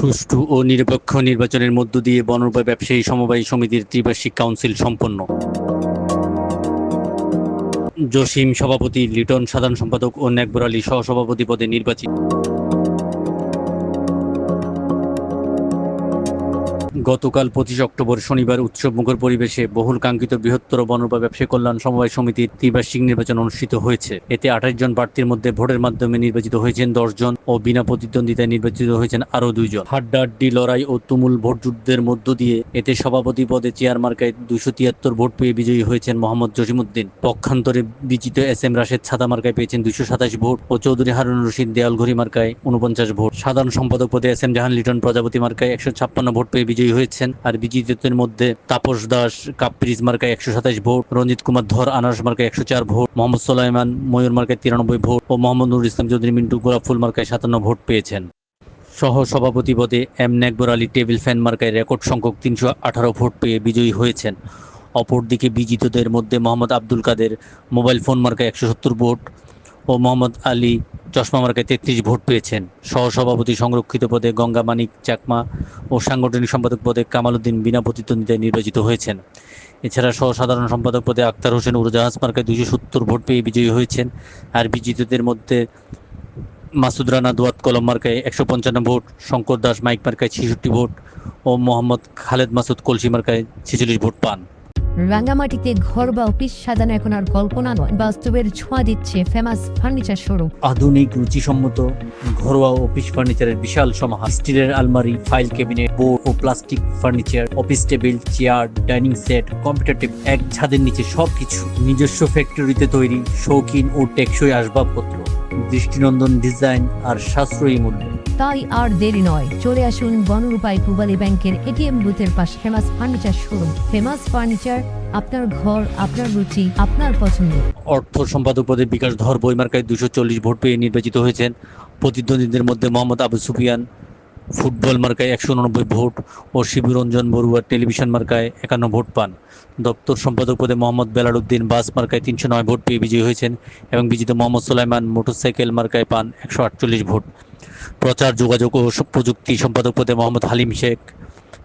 সুষ্ঠু ও নিরপেক্ষ নির্বাচনের মধ্য দিয়ে বনরূপা ব্যবসায়ী সমবায় সমিতির ত্রিবার্ষিক কাউন্সিল সম্পন্ন। জসিম সভাপতি লিটন সাধারণ সম্পাদক ও নেকবর আলী সহসভাপতি পদে নির্বাচিত। গতকাল পঁচিশ অক্টোবর শনিবার উৎসবমুখর পরিবেশে বহুল কাঙ্ক্ষিত বৃহত্তর বনরূপা ব্যবসায়ী কল্যাণ সমবায় সমিতির ত্রিবার্ষিক নির্বাচন অনুষ্ঠিত হয়েছে। এতে আঠাশ জন প্রার্থীর মধ্যে ভোটের মাধ্যমে নির্বাচিত হয়েছেন জন ও বিনা প্রতিদ্বন্দ্বিতায় নির্বাচিত হয়েছেন আরও দুইজন হাড্ডাহাড্ডি, লড়াই ও তুমুল ভোটযুদ্ধের মধ্য দিয়ে এতে সভাপতি পদে চেয়ার মার্কায় দুশো তিয়াত্তর ভোট পেয়ে বিজয়ী হয়েছেন মোহাম্মদ জসিমুদ্দিন পক্ষান্তরে বিজিত এস এম রাশেদ ছাতা মার্কায় পেয়েছেন দুশো সাতাশ ভোট ও চৌধুরী হারুন রশিদ দেয়ালঘড়ি মার্কায় উনপঞ্চাশ ভোট। সাধারণ সম্পাদক পদে এস এম জাহান লিটন প্রজাপতি মার্কায় একশো ছাপ্পান্ন ভোট পেয়ে বিজয়ী হয়েছেন। আর বিজিতদের মধ্যে তাপস দাস, কাপ্রিজ মার্কায় একশো সাতাশ ভোট, রঞ্জিত কুমার ধর, আনারস মার্কায় একশো চার ভোট, মোহাম্মদ সোলাইমান, ময়ূর মার্কায় তিরানব্বই ভোট ও মোহাম্মদ নুর ইসলাম চৌধুরী, মিন্টু গোলাপফুল মার্কায় সাতান্ন ভোট পেয়েছেন। সহ সভাপতি পদে M Nekbar Ali, table fan মার্কায় রেকর্ড সংখ্যক তিনশো আঠারো ভোট পেয়ে বিজয়ী হয়েছেন। অপরদিকে বিজিতদের মধ্যে মোহাম্মদ আব্দুল কাদের মোবাইল ফোন মার্কায় একশো সত্তর ভোট ও মোহাম্মদ আলী চশমা মার্কায় তেত্রিশ ভোট পেয়েছেন। সহসভাপতি সংরক্ষিত পদে গঙ্গা মানিক চাকমা ও সাংগঠনিক সম্পাদক পদে কামাল উদ্দিন বিনা প্রতিদ্বন্দ্বিতায় নির্বাচিত হয়েছেন। এছাড়া সহ সাধারণ সম্পাদক পদে আক্তার হোসেন উড়োজাহাজ মার্কায় দুইশো সত্তর ভোট পেয়ে বিজয়ী হয়েছেন। আর বিজিতদের মধ্যে মাসুদ রানা দোয়াত কলম মার্কায় একশো পঞ্চান্ন ভোট, শঙ্কর দাস মাইক মার্কায় ছেষট্টি ভোট ও মোহাম্মদ খালেদ মাসুদ কলসি মার্কায় ছেচল্লিশ ভোট পান। রাঙ্গামাটিতে ঘর বা অফিস সাজানো এখন আর কল্পনা নয়। বাস্তবের ছোঁয়া দিচ্ছে ফেমাস ফার্নিচার শোরুম আধুনিক রুচিসম্মত ঘরোয়া অফিস ফার্নিচারের বিশাল সমাহার। স্টিলের আলমারি ফাইল ক্যাবিনেট বোর্ড ও plastic furniture office table chair dining set computer table এক ছাদের নিচে সবকিছু নিজস্ব ফ্যাক্টরিতে তৈরি, শৌখিন ও টেকসই আসবাবপত্র। দৃষ্টিনন্দন ডিজাইন আর সাশ্রয়ী মূল্য। তাই আর দেরি নয় চলে আসুন বনরূপাই পূবালী ব্যাংকের এটিএম বুথের পাশে famous furniture showroom. Famous furniture আপনার ঘর আপনার রুচি আপনার পছন্দ। অর্থ সম্পাদক পদে বিকাশ ধর বইমার্কায় দুশো চল্লিশ ভোট পেয়ে নির্বাচিত হয়েছেন প্রতিদ্বন্দ্বীদের মধ্যে মোহাম্মদ আবু সুফিয়ান। ফুটবল মার্কায় একশো উননব্বই ভোট ও শিবরঞ্জন বড়ুয়া টেলিভিশন মার্কায় একান্ন ভোট পান। দপ্তর সম্পাদক পদে মোহাম্মদ বেলালউদ্দিন বাস মার্কায় তিনশো নয় ভোট পেয়ে বিজয়ী হয়েছেন এবং বিজিত মোহাম্মদ সোলাইমান মোটরসাইকেল মার্কায় পান একশো আটচল্লিশ ভোট। প্রচার, যোগাযোগ ও প্রযুক্তি সম্পাদক পদে মোহাম্মদ হালিম শেখ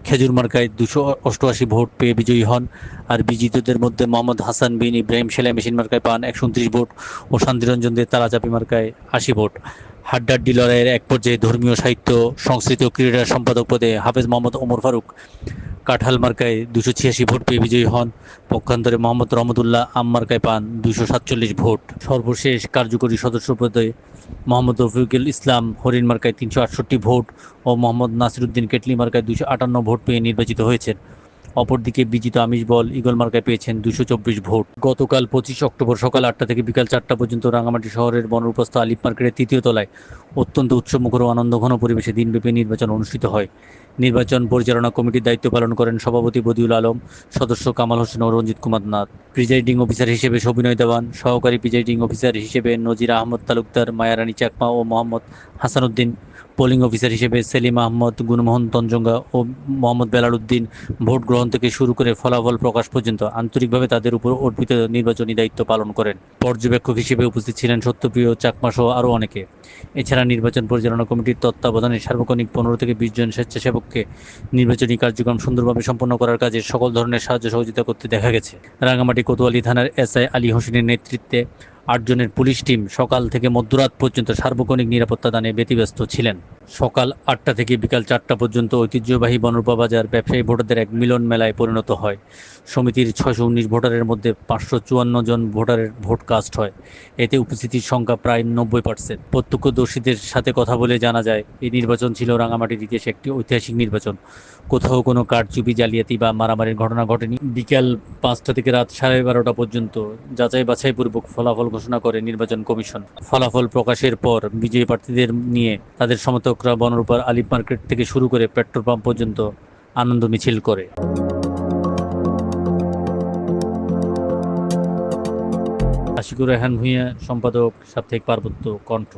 খেজুর মার্কায় দুশো অষ্টআশি ভোট পেয়ে বিজয়ী হন আর বিজিতদের মধ্যে মোহাম্মদ হাসান বিন ইব্রাহিম সেলাই মেশিন মার্কায় পান একশো উনত্রিশ ভোট ও শান্তিরঞ্জন দে তারাচাপি মার্কায় আশি ভোট। হাড্ডাড্ডি লড়াইয়ের এক পর্যায়ে ধর্মীয় সাহিত্য, সংস্কৃতি ও ক্রীড়া সম্পাদক পদে হাফেজ মোহাম্মদ ওমর ফারুক কাঁঠাল মার্কায় দুশো ছিয়াশি ভোট পেয়ে বিজয়ী হন। পক্ষান্তরে মোহাম্মদ রহমতুল্লাহ আম মার্কায় পান দুশো সাতচল্লিশ ভোট। সর্বশেষ কার্যকরী সদস্য পদে মোহাম্মদ রফিকুল ইসলাম হরিণ মার্কায় তিনশো আটষট্টি ভোট ও মোহাম্মদ নাসিরুদ্দিন কেটলি মার্কায় দুশো আটান্ন ভোট পেয়ে নির্বাচিত হয়েছেন। অপরদিকে বিজিত আমিষ বল, ইগল মার্কায় পেয়েছেন দুশো চব্বিশ ভোট। গতকাল পঁচিশ অক্টোবর সকাল আটটা থেকে বিকাল চারটা পর্যন্ত রাঙামাটি শহরের বনরূপস্থ আলিপ মার্কেটের তৃতীয় তলায় অত্যন্ত উৎসবমুখর ও আনন্দঘন পরিবেশে দিনব্যাপী নির্বাচন অনুষ্ঠিত হয়। নির্বাচন পরিচালনা কমিটির দায়িত্ব পালন করেন সভাপতি বদিউল আলম, সদস্য কামাল হোসেন ও রঞ্জিত কুমার নাথ। প্রিজাইডিং অফিসার হিসেবে সবিনয় দেওয়ান, সহকারী প্রিজাইডিং অফিসার হিসেবে নজির আহমদ তালুকদার মায়ারানী চাকমা ও মোহাম্মদ হাসানুদ্দিন। পোলিং অফিসার হিসেবে সেলিম আহমদ গুনমোহন তঞ্জঙ্গা ও মোহাম্মদ বেলালউদ্দিন ভোট গ্রহণ থেকে শুরু করে ফলাফল প্রকাশ পর্যন্ত আন্তরিকভাবে তাদের উপর অর্পিত নির্বাচনী দায়িত্ব পালন করেন। পর্যবেক্ষক হিসেবে উপস্থিত ছিলেন সত্যপ্রিয় চাকমা সহ আরও অনেকে। এছাড়া নির্বাচন পরিচালনা কমিটির তত্ত্বাবধানে সার্বক্ষণিক পনেরো থেকে বিশ জন স্বেচ্ছাসেবককে নির্বাচনী কার্যক্রম সুন্দরভাবে সম্পন্ন করার কাজে সকল ধরনের সাহায্য সহযোগিতা করতে দেখা গেছে। রাঙামাটি কোতোয়ালি থানার এসআই আলী হোসেনের নেতৃত্বে আটজনের পুলিশ টিম সকাল থেকে মধ্যরাত পর্যন্ত সার্বক্ষণিক নিরাপত্তা দানে ব্যতিব্যস্ত ছিলেন। সকাল আটটা থেকে বিকাল চারটা পর্যন্ত ঐতিহ্যবাহী বনরূপা বাজার ব্যবসায়ী ভোটারদের এক মিলন মেলায় পরিণত হয়। সমিতির ছয়শো উনিশ ভোটারের মধ্যে পাঁচশো চুয়ান্ন জন ভোটারের ভোট কাস্ট হয়। এতে উপস্থিতির সংখ্যা প্রায় নব্বই পার্সেন্ট। প্রত্যক্ষদর্শীদের সাথে কথা বলে জানা যায়, এই নির্বাচন ছিল রাঙামাটির ইতিহাসে একটি ঐতিহাসিক নির্বাচন। কোথাও কোনো কারচুপি, জালিয়াতি বা মারামারির ঘটনা ঘটেনি। বিকেল পাঁচটা থেকে রাত সাড়ে বারোটা পর্যন্ত যাচাই বাছাইপূর্বক ফলাফল ঘোষণা করে নির্বাচন কমিশন। ফলাফল প্রকাশের পর বিজয়ী প্রার্থীদের নিয়ে তাদের সমর্থকরা বনরূপার আলিপ মার্কেট থেকে শুরু করে পেট্রোল পাম্প পর্যন্ত আনন্দ মিছিল করে। আশিকুর রেহান ভূঁইয়া, সম্পাদক সাপ্তাহিক পার্বত্য কণ্ঠ।